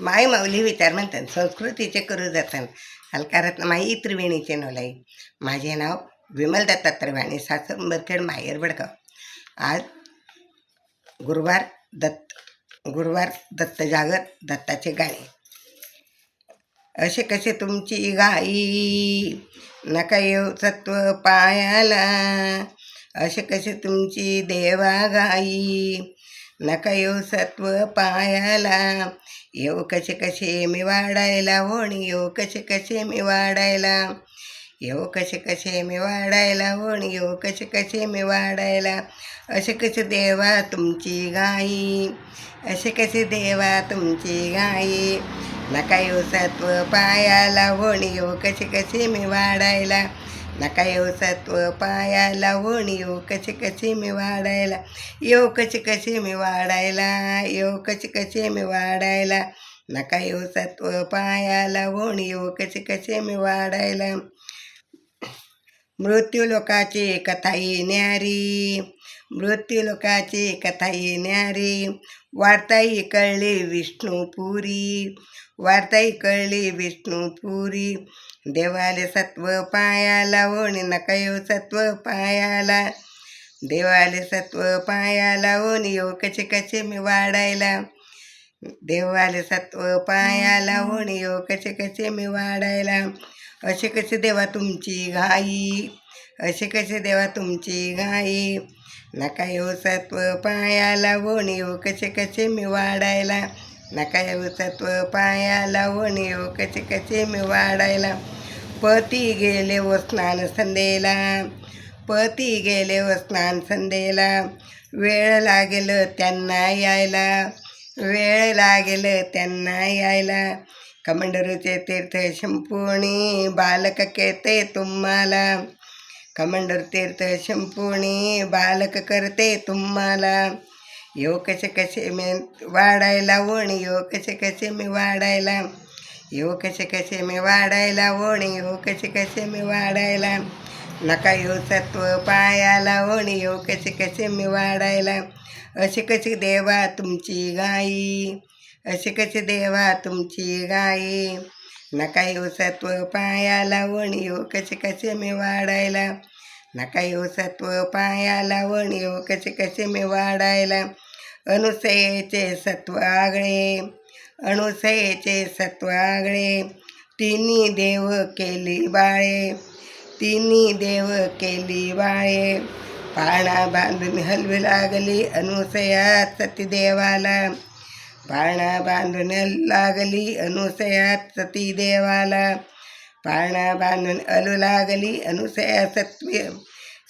माय माऊली विचार म्हणतात संस्कृतीचे करू जातात हलकारत्न माई त्रिवेणीचे नवलाई माझे नाव विमल दत्तात्रय आणि सासर उंबरखेड माहेर बडगाव आज गुरुवार दत्त गुरुवार दत्त जागर दत्ताचे गाणे. असे कसे तुमची गाई नका येऊ सत्व पायाला. असे कसे तुमची देवा गाई नका येऊ सत्व पायाला येऊ कसे कसे मी वाढायला. होणी येऊ कसे कसे मी वाढायला. येऊ कसे कसे मी वाढायला. होणी येऊ कसे कसे मी वाढायला. असे कसे देवा तुमची गाई असे कसे देवा तुमची गाई नका येऊ सत्व पायाला होणी येऊ कसे कसे मी वाढायला. नका येऊ सत्व पायाला होणी येऊ कसे कसे मी वाढायला. येऊ कसे कसे मी वाढायला येऊ कसे कसे मी वाढायला. नका येऊ सत्व पायाला होणी येऊ कसे कसे मी वाढायला. मृत्यू लोकाची कथा न्यारी मृत्यू लोकाची कथा न्यारी. वार्ताही कळली विष्णुपुरी वार्ताही कळली विष्णुपुरी देवाले सत्व पायाला ओणी नका येऊ सत्व पायाला. देवाले सत्व पायाला ओणी येऊ कसे कसे मी वाढायला. देवाले सत्व पायाला ओणी येऊ कसे कसे मी वाढायला. असे कसे देवा तुमची घाई? असे कसे देवा तुमची घाई? नका येऊ सत्व पायाला ओणी येऊ कसे कसे मी वाढायला? नका येऊ सत्व पायाला ओणी येऊ कसे कसे मी वाढायला? पती गेले व स्नान संध्येला पती गेले व स्नान संध्येला वेळ लागेल त्यांना यायला. वेळ लागेल त्यांना यायला. कमंडरूचे तीर्थ शंपुणी बालक केते तुम्हाला कमंडर तीर्थ शंपुणी बालक करते तुम्हाला येऊ कसे कसे मी वाढायला ओणी येऊ कसे कसे मी वाढायला येऊ कसे कसे मी वाढायला ओणी येऊ कसे कसे मी वाढायला नका यो सत्व पायाला ओणी येऊ कसे कसे मी वाढायला अशी कशी देवा तुमची गाई असे कसे देवा तुमची गायी नका येऊ सत्व पायाला ओणी येऊ हो, कसे कसे मी वाढायला? नका येऊ सत्व पायाला ओणी येऊ हो, कसे कसे मी वाढायला? अनुसयेचे सत्व आगळे अनुसयेचे सत्व आगळे. तिन्ही देव केली बाळे तिन्ही देव केली बाळे. पाळणा बांधून हलवी लागली अनुसयात सती देवाला. पाळणा बांधून लागली अनुसयात सती देवाला पाळणा बांधून अलू लागली अनुसया सत्वी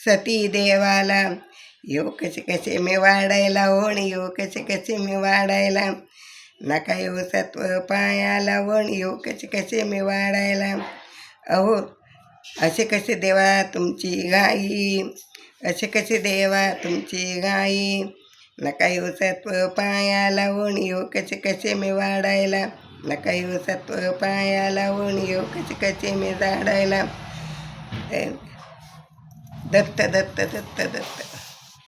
सती देवाला येऊ कसे कसे मी वाढायला ओण येऊ कसे कसे मी वाढायला नका येऊ सत्व पायाला ओणी येऊ कसे कसे मी वाढायला अहो असे कसे देवा तुमची गाई असे कसे देवा तुमची गाई नका येऊ सत्व पायाला ओणी येऊ कसे कसे मी वाढायला. नका येऊ सत्व पायाला ओणी येऊ कसे कसे मी झाडायला. दत्त दत्त दत्त दत्त.